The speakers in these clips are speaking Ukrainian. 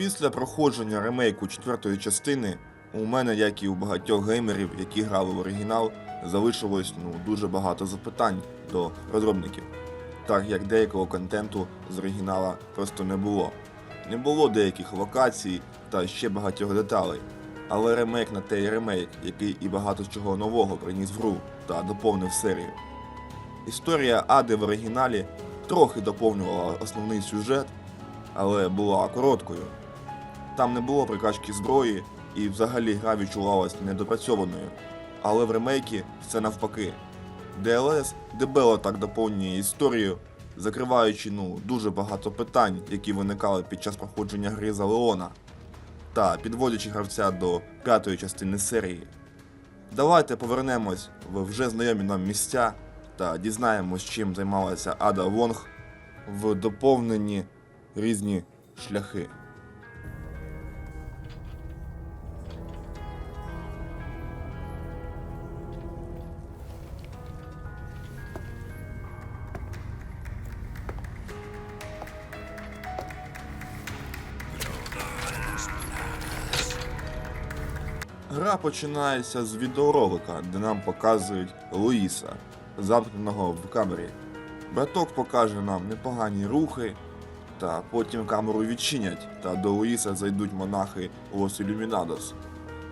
Після проходження ремейку четвертої частини у мене, як і у багатьох геймерів, які грали в оригінал, залишилось ну, дуже багато запитань до розробників, так як деякого контенту з оригінала просто не було. Не було деяких локацій та ще багатьох деталей. Але ремейк на те й ремейк, який і багато чого нового приніс в гру та доповнив серію. Історія Ади в оригіналі трохи доповнювала основний сюжет, але була короткою. Там не було прикачки зброї, і взагалі гра відчувалась недопрацьованою. Але в ремейкі все навпаки. DLS дебело так доповнює історію, закриваючи ну, дуже багато питань, які виникали під час проходження гри за Леона, та підводячи гравця до п'ятої частини серії. Давайте повернемось в вже знайомі нам місця та дізнаємось, чим займалася Ада Вонг в доповненні різні шляхи. Починається з відеоролика, де нам показують Луїса, замкненого в камері. Браток покаже нам непогані рухи, та потім камеру відчинять, та до Луїса зайдуть монахи Лос Ілюмінадос.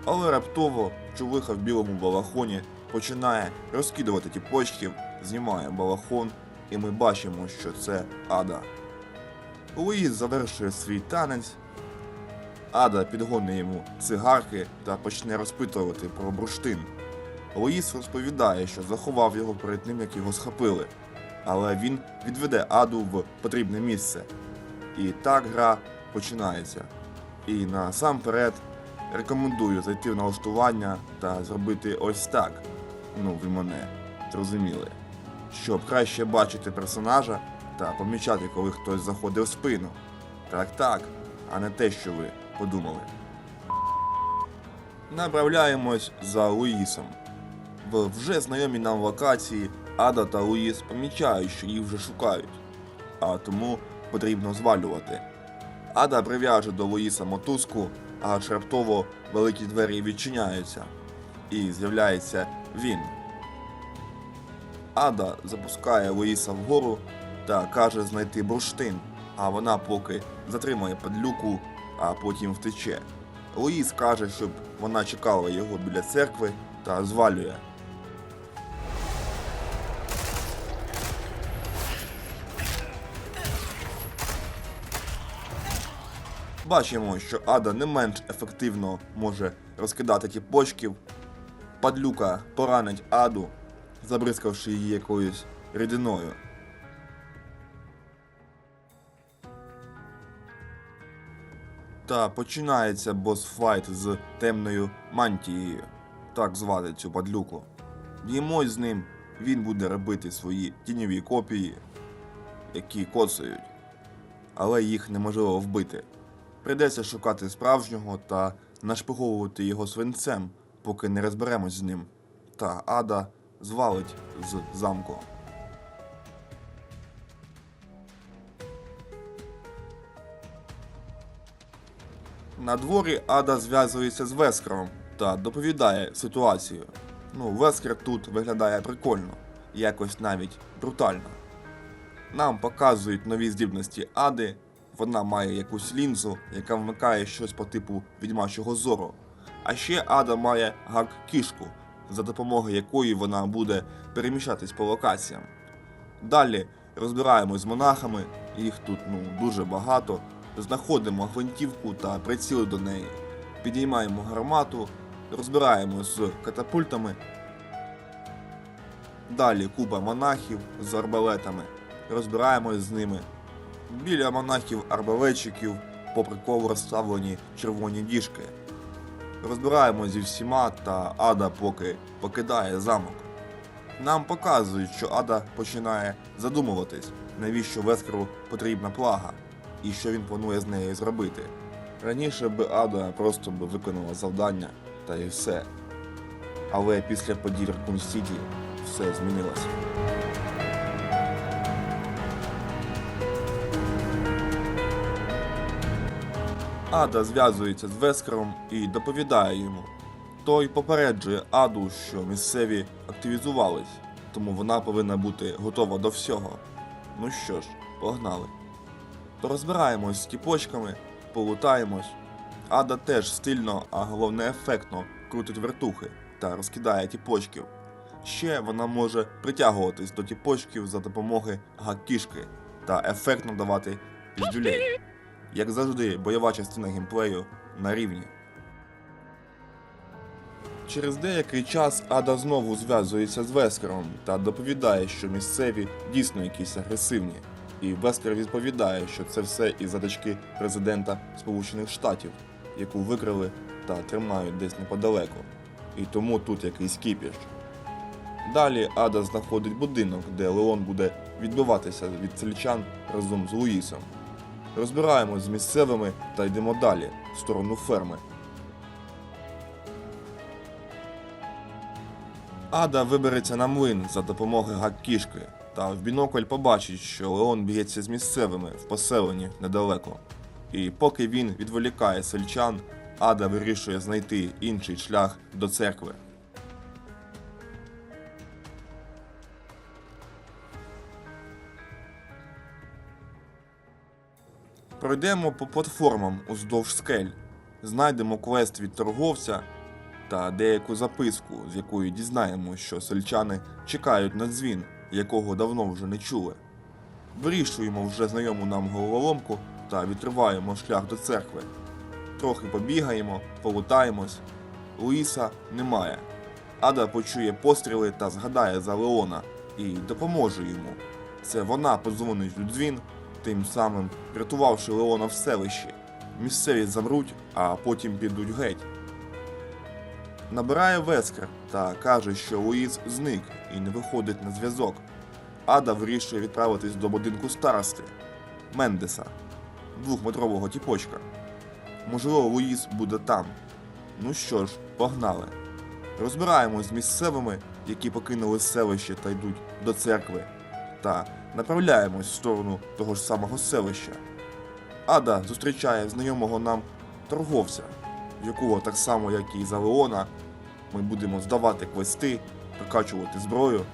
Але раптово чувиха в білому балахоні починає розкидувати ті почків, знімає балахон, і ми бачимо, що це Ада. Луїс завершує свій танець, Ада підгонить йому цигарки та почне розпитувати про бурштин. Луїс розповідає, що заховав його перед тим, як його схопили, але він відведе Аду в потрібне місце. І так гра починається. І насамперед рекомендую зайти в налаштування та зробити ось так. Ну, ви мене зрозуміли. Щоб краще бачити персонажа та помічати, коли хтось заходить в спину. Так так, а не те, що ви подумали. Направляємось за Луїсом. В вже знайомій нам локації Ада та Луїс помічають, що їх вже шукають, а тому потрібно звалювати. Ада прив'яже до Луїса мотузку, аж раптово великі двері відчиняються, і з'являється він. Ада запускає Луїса вгору та каже знайти бурштин, а вона поки затримає падлюку, а потім втече. Луїс каже, щоб вона чекала його біля церкви та звалює. Бачимо, що Ада не менш ефективно може розкидати ті почків. Падлюка поранить Аду, забризкавши її якоюсь рідиною. Та починається босфайт з темною мантією, так звати цю падлюку. Б'ємось з ним, він буде робити свої тіньові копії, які коцають, але їх неможливо вбити. Прийдеться шукати справжнього та нашпиговувати його свинцем, поки не розберемось з ним. Та Ада звалить з замку. На дворі Ада зв'язується з Вескером та доповідає ситуацію. Ну, Вескер тут виглядає прикольно, якось навіть брутально. Нам показують нові здібності Ади. Вона має якусь лінзу, яка вмикає щось по типу відьмачого зору. А ще Ада має гак-кішку, за допомогою якої вона буде переміщатись по локаціям. Далі розбираємось з монахами, їх тут ну, дуже багато. Знаходимо гвинтівку та приціли до неї. Підіймаємо гармату, розбираємось з катапультами. Далі купа монахів з арбалетами. Розбираємось з ними. Біля монахів арбалетчиків по приколу розставлені червоні діжки. Розбираємось зі всіма, та Ада поки покидає замок. Нам показують, що Ада починає задумуватись, навіщо Вескеру потрібна плага, і що він планує з нею зробити. Раніше би Ада просто би виконала завдання та і все. Але після подій Ракун Сіті все змінилося. Ада зв'язується з Вескером і доповідає йому. Той попереджує Аду, що місцеві активізувались, тому вона повинна бути готова до всього. Ну що ж, погнали. Порозбираємось з тіпочками, полутаємось. Ада теж стильно, а головне ефектно крутить вертухи та розкидає тіпочків. Ще вона може притягуватись до тіпочків за допомоги гакішки та ефектно давати піздюлей. Як завжди, бойова частина геймплею на рівні. Через деякий час Ада знову зв'язується з Вескером та доповідає, що місцеві дійсно якісь агресивні. І Вескер відповідає, що це все із-за дочки президента Сполучених Штатів, яку викрили та тримають десь неподалеку. І тому тут якийсь кіпіш. Далі Ада знаходить будинок, де Леон буде відбиватися від сельчан разом з Луїсом. Розбираємось з місцевими та йдемо далі, в сторону ферми. Ада вибереться на млин за допомогою гак-кішки та в бінокль побачить, що Леон б'ється з місцевими в поселенні недалеко. І поки він відволікає сельчан, Ада вирішує знайти інший шлях до церкви. Пройдемо по платформам уздовж скель, знайдемо квест від торговця та деяку записку, з якої дізнаємося, що сельчани чекають на дзвін, якого давно вже не чули. Вирішуємо вже знайому нам головоломку та відриваємо шлях до церкви. Трохи побігаємо, полутаємось. Луїса немає. Ада почує постріли та згадає за Леона і допоможе йому. Це вона подзвонить у дзвін, тим самим врятувавши Леона в селищі. Місцеві замруть, а потім підуть геть. Набирає Вескер та каже, що Луїс зник і не виходить на зв'язок. Ада вирішує відправитись до будинку старости Мендеса, двохметрового тіпочка. Можливо, Луїс буде там. Ну що ж, погнали. Розбираємось з місцевими, які покинули селище та йдуть до церкви, та направляємось в сторону того ж самого селища. Ада зустрічає знайомого нам торговця, в якого так само, як і за Леона, ми будемо здавати квести, прокачувати зброю.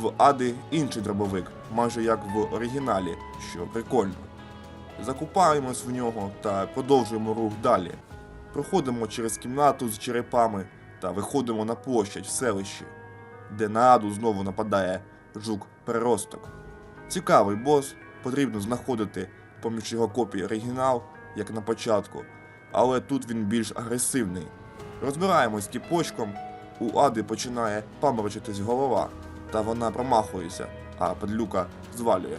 В Ади інший дробовик, майже як в оригіналі, що прикольно. Закупаємось в нього та продовжуємо рух далі. Проходимо через кімнату з черепами та виходимо на площадь в селищі, де на Аду знову нападає жук-переросток. Цікавий бос, потрібно знаходити поміж його копій оригінал, як на початку, але тут він більш агресивний. Розбираємось тіпочком, у Ади починає паморочитись голова, та вона промахується, а падлюка звалює.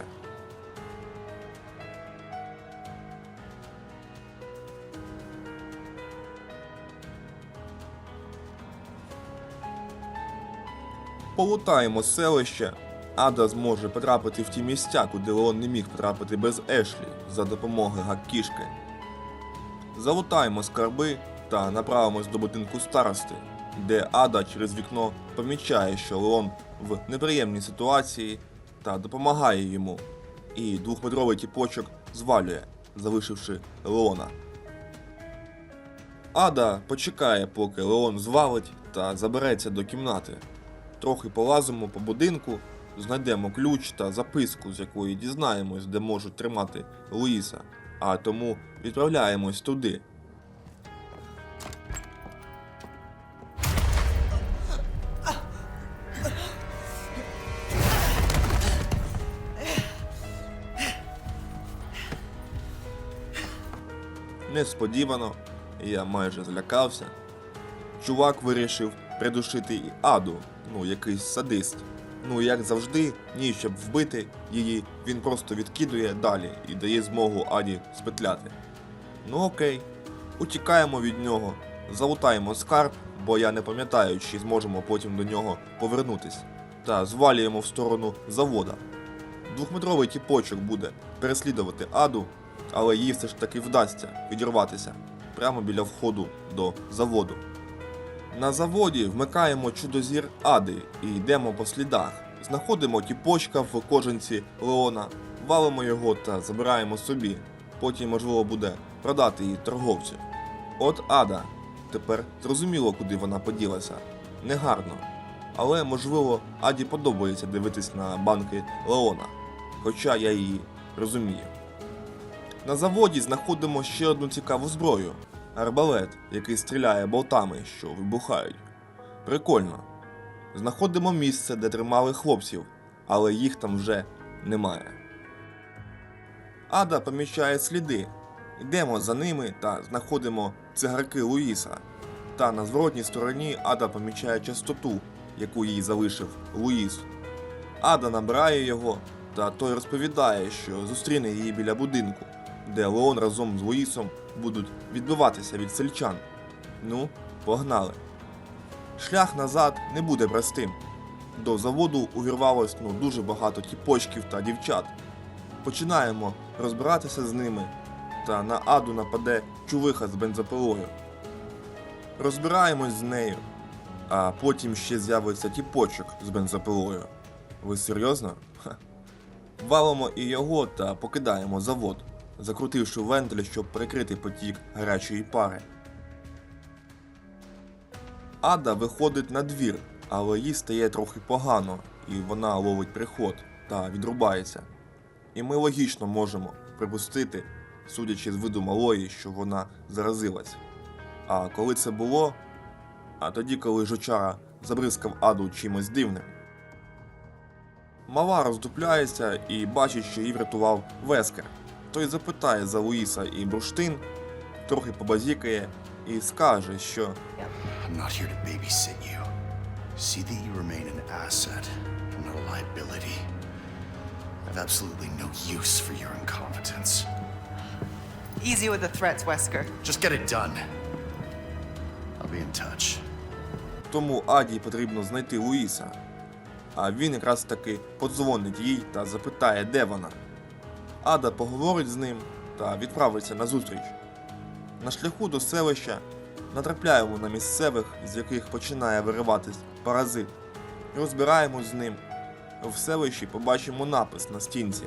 Полутаємо селище. Ада зможе потрапити в ті місця, куди Леон не міг потрапити без Ешлі за допомогою гак-кішки. Залутаємо скарби та направимось до будинку старости, де Ада через вікно помічає, що Леон в неприємній ситуації та допомагає йому. І двохметровий тіпочок звалює, залишивши Леона. Ада почекає, поки Леон звалить та забереться до кімнати. Трохи полазимо по будинку, знайдемо ключ та записку, з якої дізнаємось, де можуть тримати Луїса, а тому відправляємось туди. Несподівано, я майже злякався. Чувак вирішив придушити і Аду, ну якийсь садист. Ну, як завжди, ні, щоб вбити її, він просто відкидує далі і дає змогу Аді спетляти. Ну окей, утікаємо від нього, залутаємо скарб, бо я не пам'ятаю, чи зможемо потім до нього повернутись, та звалюємо в сторону завода. Двохметровий тіпочок буде переслідувати Аду, але їй все ж таки вдасться відірватися прямо біля входу до заводу. На заводі вмикаємо чудозір Ади і йдемо по слідах. Знаходимо тіпочка в кожанці Леона, валимо його та забираємо собі. Потім, можливо, буде продати її торговцю. От Ада. Тепер зрозуміло, куди вона поділася. Негарно. Але, можливо, Аді подобається дивитись на банки Леона. Хоча я її розумію. На заводі знаходимо ще одну цікаву зброю арбалет, який стріляє болтами, що вибухають. Прикольно. Знаходимо місце, де тримали хлопців, але їх там вже немає. Ада помічає сліди. Йдемо за ними та знаходимо цигарки Луїса. Та на зворотній стороні Ада помічає частоту, яку їй залишив Луїс. Ада набирає його, та той розповідає, що зустріне її біля будинку, де Леон разом з Луїсом будуть відбиватися від сельчан. Ну, погнали. Шлях назад не буде простим. До заводу увірвалось ну, дуже багато тіпочків та дівчат. Починаємо розбиратися з ними, та на аду нападе чувиха з бензопилою. Розбираємось з нею, а потім ще з'явиться тіпочок з бензопилою. Ви серйозно? Ха. Валимо і його та покидаємо завод, закрутивши вентиль, щоб прикрити потік гарячої пари. Ада виходить на двір, але їй стає трохи погано, і вона ловить приход та відрубається. І ми логічно можемо припустити, судячи з виду малої, що вона заразилась. А коли це було? А тоді, коли жучара забризкав аду чимось дивним. Мала роздупляється і бачить, що її врятував Вескер. Той запитає за Луїса і бурштин, трохи побазікає і скаже, що I'm not here to babysit you. See that you remain an asset, not. I've absolutely no use for your incompetence. Easy with the threats, Wesker. Just get it done. I'll be in touch. Тому Аді потрібно знайти Луїса. А він якраз таки подзвонить їй та запитає, де вона. Ада поговорить з ним та відправиться на зустріч. На шляху до селища натрапляємо на місцевих, з яких починає вириватись паразит. Розбираємось з ним. В селищі побачимо напис на стінці.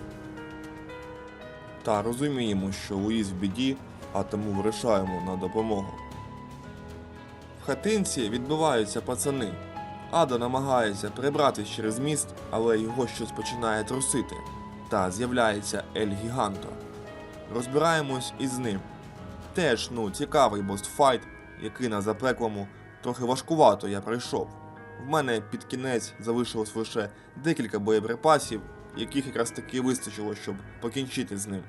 Та розуміємо, що Луїс в біді, а тому вирішаємо на допомогу. В хатинці відбиваються пацани. Ада намагається перебратись через міст, але його щось починає трусити. Та з'являється Ель Гіганто. Розбираємось із ним. Теж, ну, цікавий бостфайт, який на запеклому трохи важкувато я пройшов. В мене під кінець залишилось лише декілька боєприпасів, яких якраз таки вистачило, щоб покінчити з ним.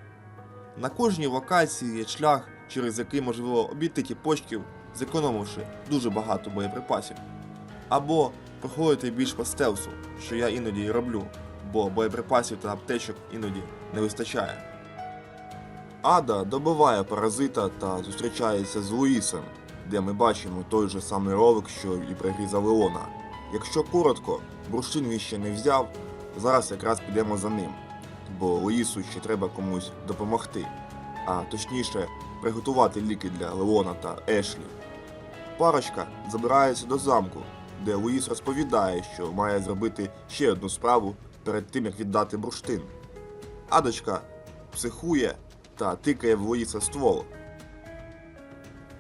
На кожній локації є шлях, через який можливо обійти тіпочків, зекономивши дуже багато боєприпасів. Або проходити більш по стелсу, що я іноді і роблю, бо боєприпасів та аптечок іноді не вистачає. Ада добиває паразита та зустрічається з Луїсом, де ми бачимо той же самий ролик, що і при грі за Леона. Якщо коротко, бурштин він ще не взяв, зараз якраз підемо за ним, бо Луїсу ще треба комусь допомогти, а точніше приготувати ліки для Леона та Ешлі. Парочка забирається до замку, де Луїс розповідає, що має зробити ще одну справу перед тим, як віддати бурштин. Адочка психує та тикає в Луїса ствол.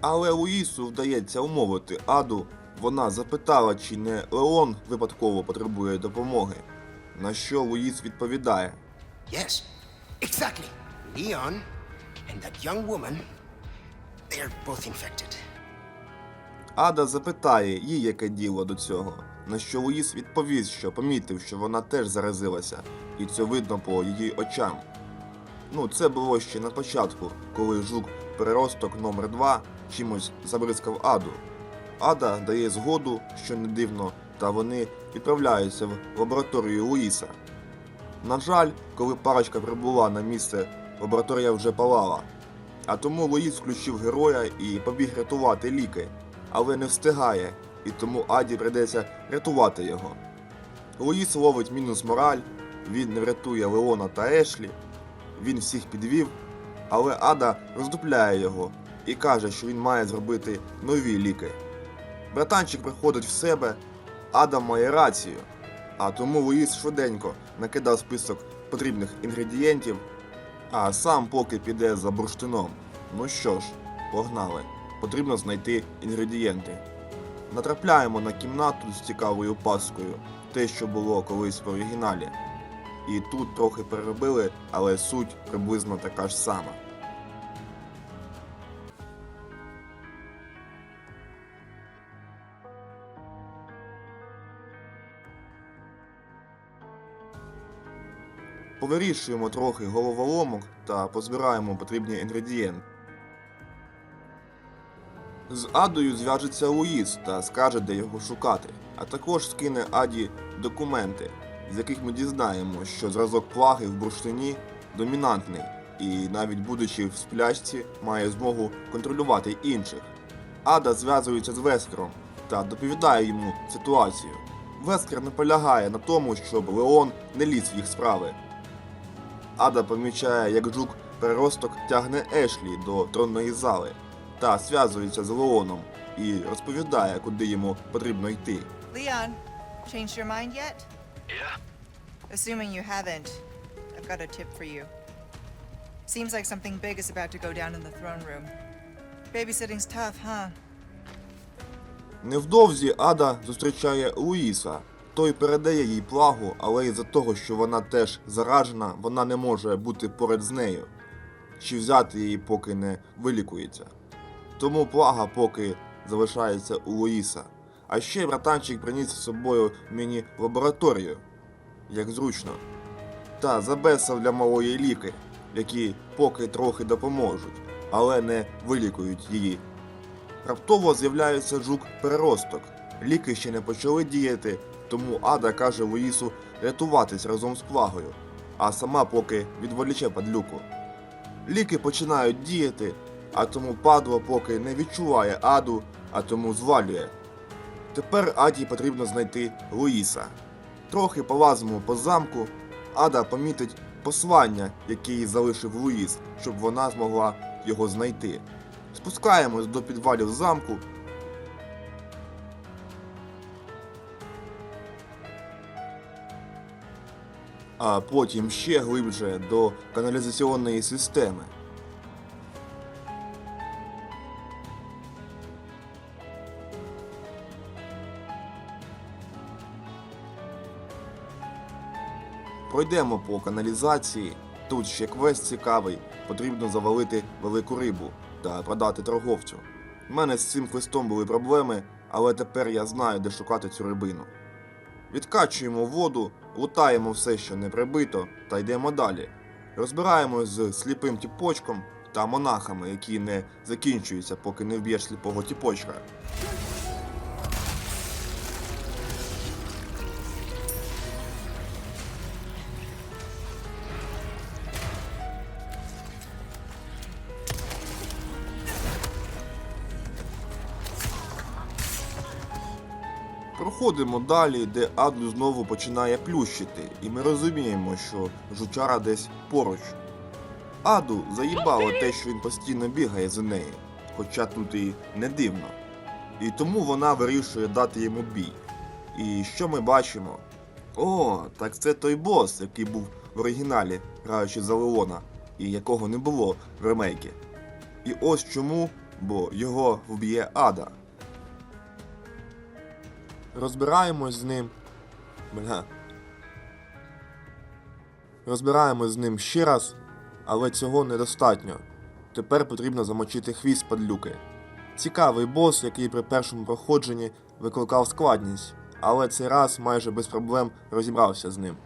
Але Луїсу вдається умовити Аду. Вона запитала, чи не Леон випадково потребує допомоги. На що Луїс відповідає: Yes, exactly. Leon and that young woman, they're both infected. Ада запитає їй, яке діло до цього. На що Луїс відповість, що помітив, що вона теж заразилася, і це видно по її очам. Ну, це було ще на початку, коли жук переросток номер 2 чимось забризкав Аду. Ада дає згоду, що не дивно, та вони відправляються в лабораторію Луїса. На жаль, коли парочка прибула на місце, лабораторія вже палала. А тому Луїс включив героя і побіг рятувати ліки, але не встигає, і тому Аді прийдеться рятувати його. Луїс ловить мінус мораль, він не врятує Леона та Ешлі, він всіх підвів, але Ада роздупляє його і каже, що він має зробити нові ліки. Братанчик приходить в себе, Ада має рацію, а тому Луїс швиденько накидав список потрібних інгредієнтів, а сам поки піде за бурштином. Ну що ж, погнали. Потрібно знайти інгредієнти. Натрапляємо на кімнату з цікавою паскою, те, що було колись в оригіналі. І тут трохи переробили, але суть приблизно така ж сама. Повирішуємо трохи головоломок та позбираємо потрібні інгредієнти. З Адою зв'яжеться Луїс та скаже, де його шукати, а також скине Аді документи, з яких ми дізнаємо, що зразок плаги в бурштині домінантний і навіть будучи в сплячці, має змогу контролювати інших. Ада зв'язується з Вескером та доповідає йому ситуацію. Вескер наполягає на тому, щоб Леон не ліз в їх справи. Ада помічає, як жук переросток тягне Ешлі до тронної зали та зв'язується з Леоном і розповідає, куди йому потрібно йти. Leon, changed your mind yet? Yeah? Assuming you haven't, I've got a tip for you. Seems like something big is about to go down in the throne room. Babysitting's tough, huh? Невдовзі Ада зустрічає Луїса. Той передає їй плагу, але із-за того, що вона теж заражена, вона не може бути поряд з нею. Чи взяти її, поки не вилікується. Тому плага поки залишається у Луїса. А ще братанчик приніс з собою міні-лабораторію, як зручно. Та забесав для малої ліки, які поки трохи допоможуть, але не вилікують її. Раптово з'являється жук-переросток. Ліки ще не почали діяти, тому Ада каже Луїсу рятуватись разом з плагою, а сама поки відволіче падлюку. Ліки починають діяти, а тому падло поки не відчуває Аду, а тому звалює. Тепер Аді потрібно знайти Луїса. Трохи полазимо по замку, Ада помітить послання, яке їй залишив Луїс, щоб вона змогла його знайти. Спускаємось до підвалів замку. А потім ще глибше до каналізаційної системи. Пройдемо по каналізації. Тут ще квест цікавий. Потрібно завалити велику рибу та продати торговцю. У мене з цим квестом були проблеми, але тепер я знаю, де шукати цю рибину. Відкачуємо воду, лутаємо все, що не прибито, та йдемо далі. Розбираємось з сліпим тіпочком та монахами, які не закінчуються, поки не вб'єш сліпого тіпочка. Проходимо далі, де Аду знову починає плющити, і ми розуміємо, що жучара десь поруч. Аду заїбало те, що він постійно бігає за нею, хоча тут і не дивно. І тому вона вирішує дати йому бій. І що ми бачимо? О, так це той бос, який був в оригіналі, граючи за Леона, і якого не було в ремейкі. І ось чому, бо його вб'є Ада. Розбираємось з ним. Бля. Розбираємось з ним ще раз, але цього недостатньо. Тепер потрібно замочити хвіст падлюки. Цікавий бос, який при першому проходженні викликав складність, але цей раз майже без проблем розібрався з ним.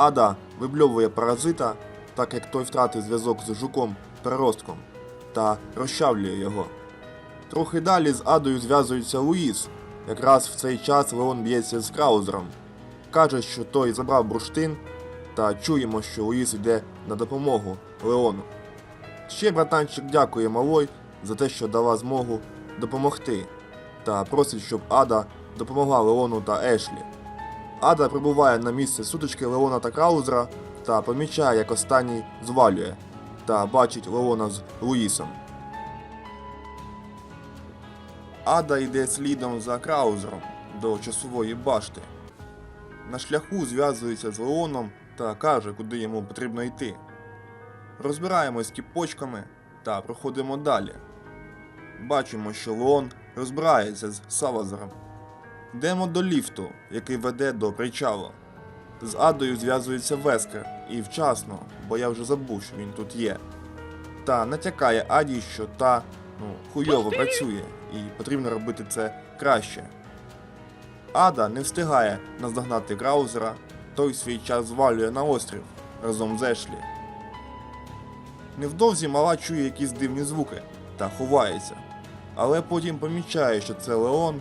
Ада вибльовує паразита, так як той втратив зв'язок з жуком переростком, та розчавлює його. Трохи далі з Адою зв'язується Луїс. Якраз в цей час Леон б'ється з Краузером. Каже, що той забрав бурштин, та чуємо, що Луїс йде на допомогу Леону. Ще братанчик дякує Малой за те, що дала змогу допомогти, та просить, щоб Ада допомогла Леону та Ешлі. Ада прибуває на місце сутички Леона та Краузера та помічає, як останній звалює, та бачить Леона з Луїсом. Ада йде слідом за Краузером до часової башти. На шляху зв'язується з Леоном та каже, куди йому потрібно йти. Розбираємось кіпочками та проходимо далі. Бачимо, що Леон розбирається з Салазаром. Йдемо до ліфту, який веде до причалу. З Адою зв'язується Вескер і вчасно, бо я вже забув, що він тут є. Та натякає Аді, що та ну, хуйово працює, і потрібно робити це краще. Ада не встигає наздогнати Краузера, той свій час звалює на острів разом з Ешлі. Невдовзі мала чує якісь дивні звуки та ховається, але потім помічає, що це Леон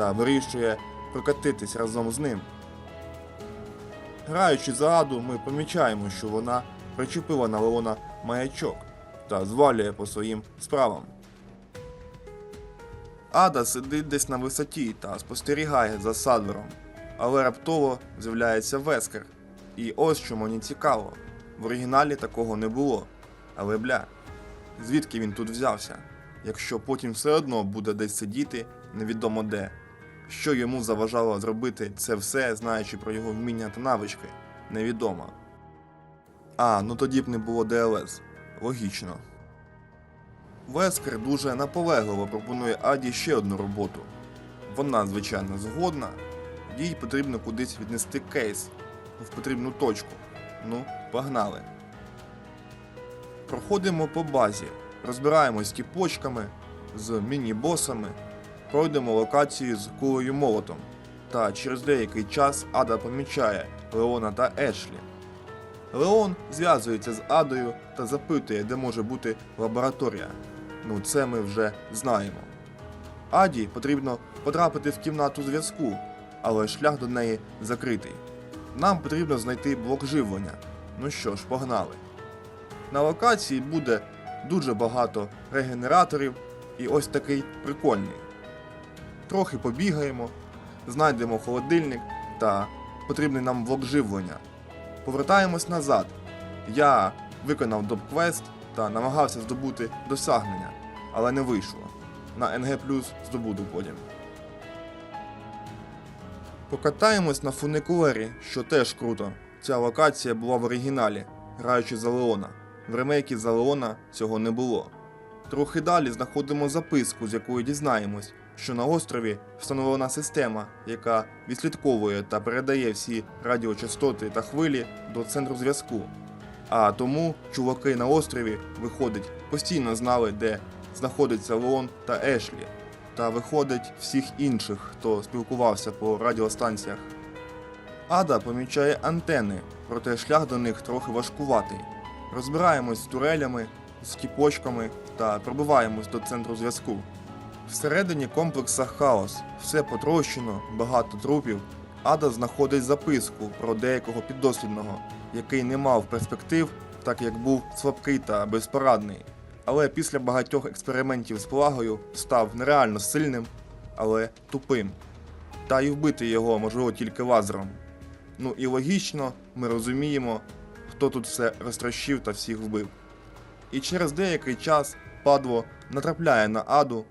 та вирішує прокатитись разом з ним. Граючи за Аду, ми помічаємо, що вона причепила на Леона маячок та звалює по своїм справам. Ада сидить десь на висоті та спостерігає за Садвером, але раптово з'являється Вескер. І ось що мені цікаво. В оригіналі такого не було. Але бля, звідки він тут взявся? Якщо потім все одно буде десь сидіти, невідомо де. Що йому заважало зробити це все, знаючи про його вміння та навички, невідомо. А, ну тоді б не було ДЛС. Логічно. Вескер дуже наполегливо пропонує Аді ще одну роботу. Вона, звичайно, згодна, їй потрібно кудись віднести кейс в потрібну точку. Ну, погнали. Проходимо по базі, розбираємось кіпочками з міні-босами, пройдемо локації з кулею молотом. Та через деякий час Ада помічає Леона та Ешлі. Леон зв'язується з Адою та запитує, де може бути лабораторія. Ну, це ми вже знаємо. Аді потрібно потрапити в кімнату зв'язку, але шлях до неї закритий. Нам потрібно знайти блок живлення. Ну що ж, погнали. На локації буде дуже багато регенераторів і ось такий прикольний. Трохи побігаємо, знайдемо холодильник та потрібний нам блок живлення. Повертаємось назад. Я виконав доп-квест та намагався здобути досягнення, але не вийшло. На НГ плюс здобуду потім. Покатаємось на фуникулері, що теж круто. Ця локація була в оригіналі, граючи за Леона. В ремейкі за Леона цього не було. Трохи далі знаходимо записку, з якої дізнаємось, що на острові встановлена система, яка відслідковує та передає всі радіочастоти та хвилі до центру зв'язку. А тому чуваки на острові, виходить, постійно знали, де знаходиться Леон та Ешлі, та виходить всіх інших, хто спілкувався по радіостанціях. Ада помічає антени, проте шлях до них трохи важкуватий. Розбираємось з турелями, з кіпочками та пробиваємось до центру зв'язку. Всередині комплекса хаос, все потрощено, багато трупів. Ада знаходить записку про деякого піддослідного, який не мав перспектив, так як був слабкий та безпорадний. Але після багатьох експериментів з плагою став нереально сильним, але тупим. Та й вбити його можливо тільки лазером. Ну і логічно, ми розуміємо, хто тут все розтрощив та всіх вбив. І через деякий час падло натрапляє на аду,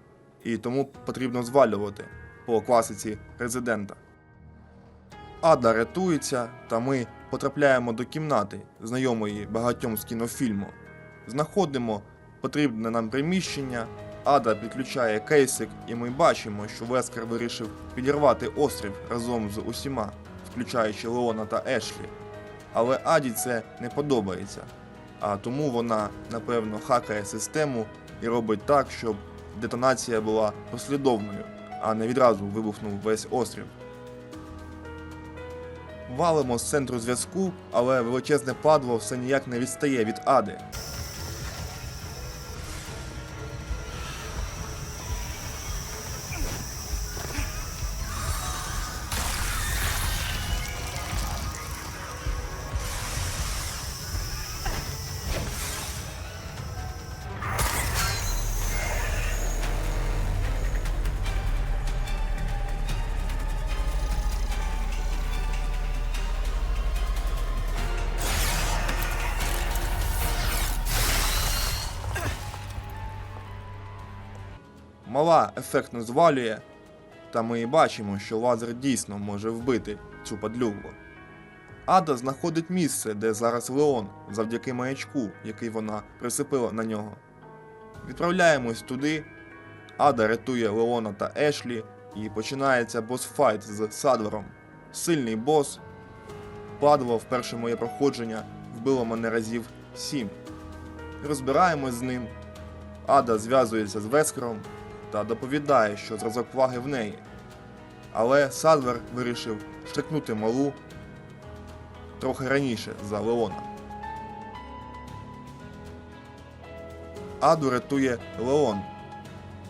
і тому потрібно звалювати по класиці резидента. Ада рятується, та ми потрапляємо до кімнати, знайомої багатьом з кінофільму. Знаходимо потрібне нам приміщення, Ада підключає кейсик, і ми бачимо, що Вескер вирішив підірвати острів разом з усіма, включаючи Леона та Ешлі. Але Аді це не подобається. А тому вона, напевно, хакає систему і робить так, щоб детонація була послідовною, а не відразу вибухнув весь острів. Валимо з центру зв'язку, але величезне падло все ніяк не відстає від Ади. Мала ефектно звалює, та ми і бачимо, що лазер дійсно може вбити цю падлюгу. Ада знаходить місце, де зараз Леон, завдяки маячку, який вона присипила на нього. Відправляємось туди. Ада рятує Леона та Ешлі, і починається босфайт з Садвером. Сильний бос. Падло в перше моє проходження вбило мене разів сім. Розбираємось з ним. Ада зв'язується з Вескером та доповідає, що зразок ваги в неї. Але Садвер вирішив штрикнути малу трохи раніше за Леона. Аду рятує Леон.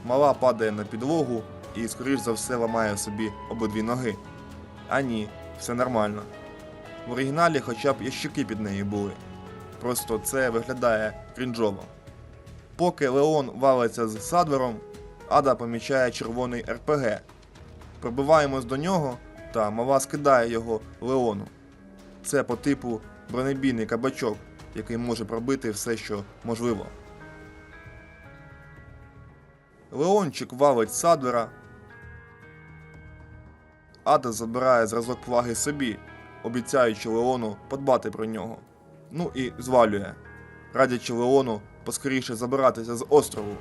Мала падає на підлогу і, скоріш за все, ламає собі обидві ноги. А ні, все нормально. В оригіналі хоча б ящики під нею були. Просто це виглядає крінжово. Поки Леон валиться з Садвером, Ада помічає червоний РПГ. Пробиваємось до нього, та мала скидає його Леону. Це по типу бронебійний кабачок, який може пробити все, що можливо. Леончик валить Садвера. Ада забирає зразок ваги собі, обіцяючи Леону подбати про нього. Ну і звалює, радячи Леону поскоріше забиратися з острову.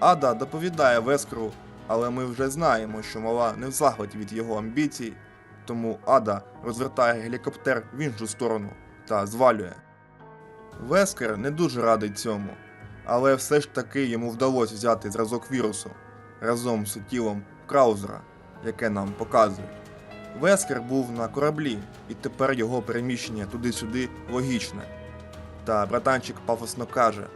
Ада доповідає Вескеру, але ми вже знаємо, що мала не в захваті від його амбіцій, тому Ада розвертає гелікоптер в іншу сторону та звалює. Вескер не дуже радий цьому, але все ж таки йому вдалося взяти зразок вірусу разом з тілом Краузера, яке нам показують. Вескер був на кораблі, і тепер його переміщення туди-сюди логічне. Та братанчик пафосно каже: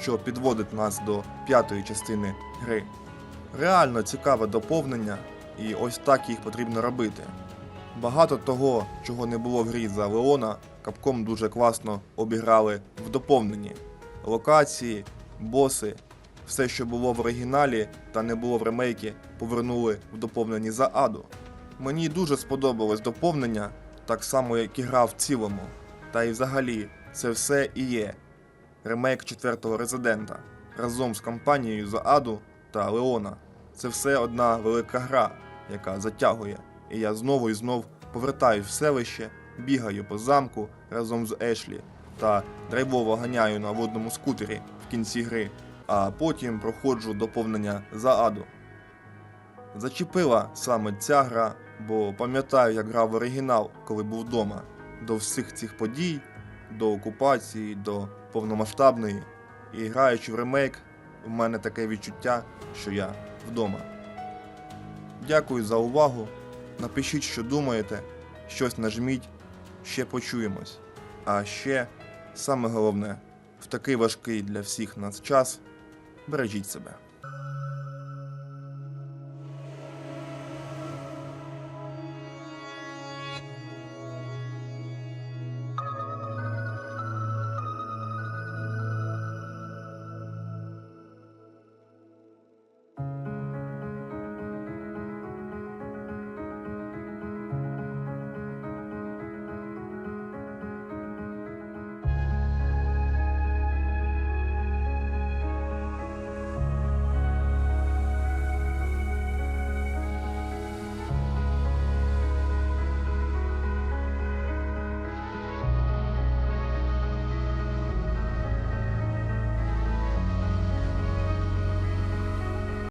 що підводить нас до п'ятої частини гри. Реально цікаве доповнення, і ось так їх потрібно робити. Багато того, чого не було в грі за Леона, капком дуже класно обіграли в доповненні. Локації, боси, все, що було в оригіналі та не було в ремейкі, повернули в доповненні за Аду. Мені дуже сподобалось доповнення, так само як і гра в цілому. Та й взагалі, це все і є ремейк четвертого резидента разом з кампанією за Аду та Леона. Це все одна велика гра, яка затягує. І я знову і знов повертаюсь в селище, бігаю по замку разом з Ешлі та драйвово ганяю на водному скутері в кінці гри, а потім проходжу доповнення за Аду. Зачепила саме ця гра, бо пам'ятаю, як грав оригінал, коли був вдома, до всіх цих подій, до окупації, до повномасштабної. І граючи в ремейк, в мене таке відчуття, що я вдома. Дякую за увагу. Напишіть, що думаєте, щось нажміть, ще почуємось. А ще, саме головне, в такий важкий для всіх нас час бережіть себе.